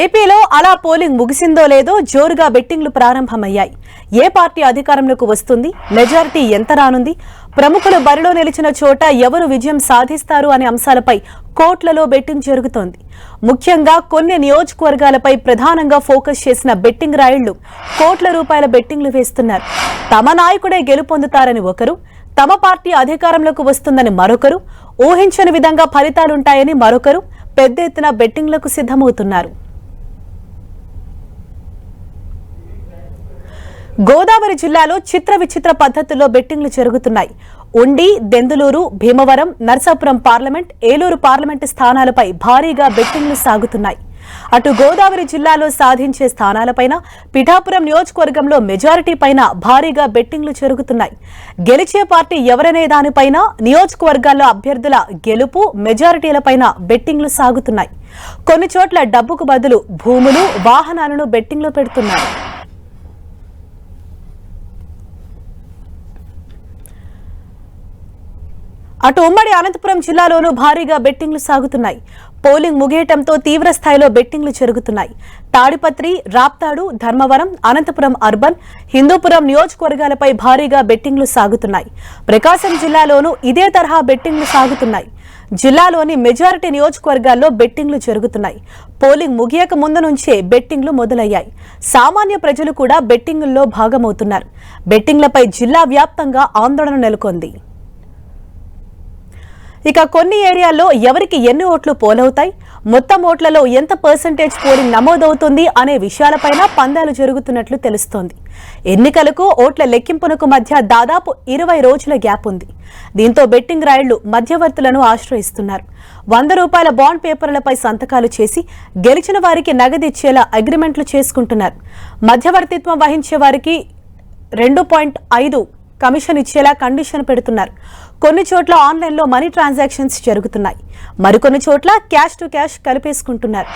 ఏపీలో అలా పోలింగ్ ముగిసిందో లేదో జోరుగా బెట్టింగ్లు ప్రారంభమయ్యాయి. ఏ పార్టీ అధికారంలోకి వస్తుంది? మెజారిటీ ఎంత రానుంది? ప్రముఖులు బరిలో నిలిచిన చోట ఎవరు విజయం సాధిస్తారు అనే అంశాలపై కోట్లలో బెట్టింగ్ జరుగుతోంది. ముఖ్యంగా కొన్ని నియోజకవర్గాలపై ప్రధానంగా ఫోకస్ చేసిన బెట్టింగ్ రాయుళ్ళు కోట్ల రూపాయల బెట్టింగ్లు వేస్తున్నారు. తమ నాయకుడే గెలుపొందుతారని ఒకరు తమ పార్టీ అధికారంలోకి వస్తుందని మరొకరు ఊహించని విధంగా ఫలితాలుంటాయని మరొకరు పెద్ద ఎత్తున బెట్టింగ్లకు సిద్ధమవుతున్నారు. గోదావరి జిల్లాలో చిత్ర విచిత్ర పద్ధతుల్లో బెట్టింగ్లు జరుగుతున్నాయి. ఉండి దెందులూరు భీమవరం నర్సాపురం పార్లమెంట్ ఏలూరు పార్లమెంటు స్థానాలపై భారీగా బెట్టింగ్లు సాగుతున్నాయి. అటు గోదావరి జిల్లాలో సాధించే స్థానాలపైన పిఠాపురం నియోజకవర్గంలో మెజారిటీ పైన భారీగా బెట్టింగ్లు జరుగుతున్నాయి. గెలిచే పార్టీ ఎవరనే దానిపైన నియోజకవర్గాల్లో అభ్యర్థుల గెలుపు మెజారిటీలపైన బెట్టింగ్లు సాగుతున్నాయి. కొన్ని చోట్ల డబ్బుకు బదులు భూములు వాహనాలను బెట్టింగ్లు పెడుతున్నారు. అటు ఉమ్మడి అనంతపురం జిల్లాలోనూ భారీగా బెట్టింగ్లు సాగుతున్నాయి. పోలింగ్ ముగియటంతో తీవ్ర స్థాయిలో బెట్టింగ్లు జరుగుతున్నాయి. తాడిపత్రి రాప్తాడు ధర్మవరం అనంతపురం అర్బన్ హిందూపురం నియోజకవర్గాలపై భారీగా బెట్టింగ్లు సాగుతున్నాయి. ప్రకాశం జిల్లాలోనూ ఇదే తరహా బెట్టింగ్లు సాగుతున్నాయి. జిల్లాలోని మెజారిటీ నియోజకవర్గాల్లో బెట్టింగ్లు జరుగుతున్నాయి. పోలింగ్ ముగియక ముందు నుంచే బెట్టింగ్లు మొదలయ్యాయి. సామాన్య ప్రజలు కూడా బెట్టింగుల్లో భాగమవుతున్నారు. బెట్టింగ్లపై జిల్లా వ్యాప్తంగా ఆందోళన నెలకొంది. ఇక కొన్ని ఏరియాల్లో ఎవరికి ఎన్ని ఓట్లు పోలవుతాయి? మొత్తం ఓట్లలో ఎంత పర్సంటేజ్ పోలింగ్ నమోదవుతుంది అనే విషయాలపైన పందాలు జరుగుతున్నట్లు తెలుస్తోంది. ఎన్నికలకు ఓట్ల లెక్కింపునకు మధ్య దాదాపు ఇరవై రోజుల గ్యాప్ ఉంది. దీంతో బెట్టింగ్ రాయిళ్ళు మధ్యవర్తులను ఆశ్రయిస్తున్నారు. వంద రూపాయల బాండ్ పేపర్లపై సంతకాలు చేసి గెలిచిన వారికి నగదిచ్చేలా అగ్రిమెంట్లు చేసుకుంటున్నారు. మధ్యవర్తిత్వం వహించే వారికి రెండు పాయింట్ ఐదు కమిషన్ ఇచ్చేలా కండిషన్ పెడుతున్నారు. కొన్ని చోట్ల ఆన్లైన్లో మనీ ట్రాన్సాక్షన్స్ జరుగుతున్నాయి. మరికొన్ని చోట్ల క్యాష్ టు క్యాష్ కలిపేసుకుంటున్నారు.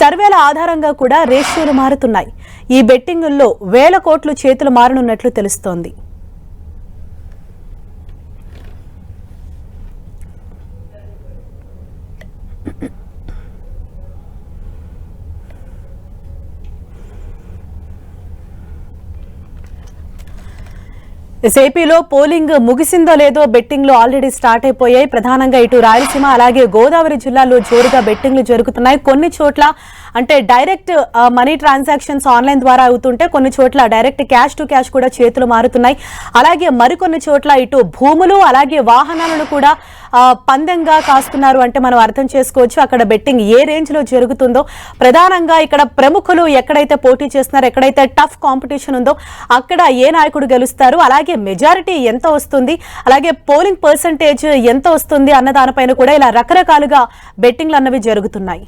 సర్వేల ఆధారంగా కూడా రేషియోలు మారుతున్నాయి. ఈ బెట్టింగుల్లో వేల కోట్లు చేతులు మారనున్నట్లు తెలుస్తోంది. ఏపీలో పోలింగ్ ముగిసిందో లేదో బెట్టింగ్లు ఆల్రెడీ స్టార్ట్ అయిపోయాయి. ప్రధానంగా ఇటు రాయలసీమ అలాగే గోదావరి జిల్లాలో జోరుగా బెట్టింగ్లు జరుగుతున్నాయి. కొన్ని చోట్ల అంటే డైరెక్ట్ మనీ ట్రాన్సాక్షన్స్ ఆన్లైన్ ద్వారా అవుతుంటే కొన్ని చోట్ల డైరెక్ట్ క్యాష్ టు క్యాష్ కూడా చేతులు మారుతున్నాయి. అలాగే మరికొన్ని చోట్ల ఇటు భూములు అలాగే వాహనాలను కూడా పందెంగా కాస్తున్నారు అంటే మనం అర్థం చేసుకోవచ్చు అక్కడ బెట్టింగ్ ఏ రేంజ్లో జరుగుతుందో. ప్రధానంగా ఇక్కడ ప్రముఖులు ఎక్కడైతే పోటీ చేస్తున్నారో ఎక్కడైతే టఫ్ కాంపిటీషన్ ఉందో అక్కడ ఏ నాయకుడు గెలుస్తారు అలాగే మెజారిటీ ఎంత వస్తుంది అలాగే పోలింగ్ పర్సంటేజ్ ఎంత వస్తుంది అన్న దానిపైన కూడా ఇలా రకరకాలుగా బెట్టింగ్లు అన్నవి జరుగుతున్నాయి.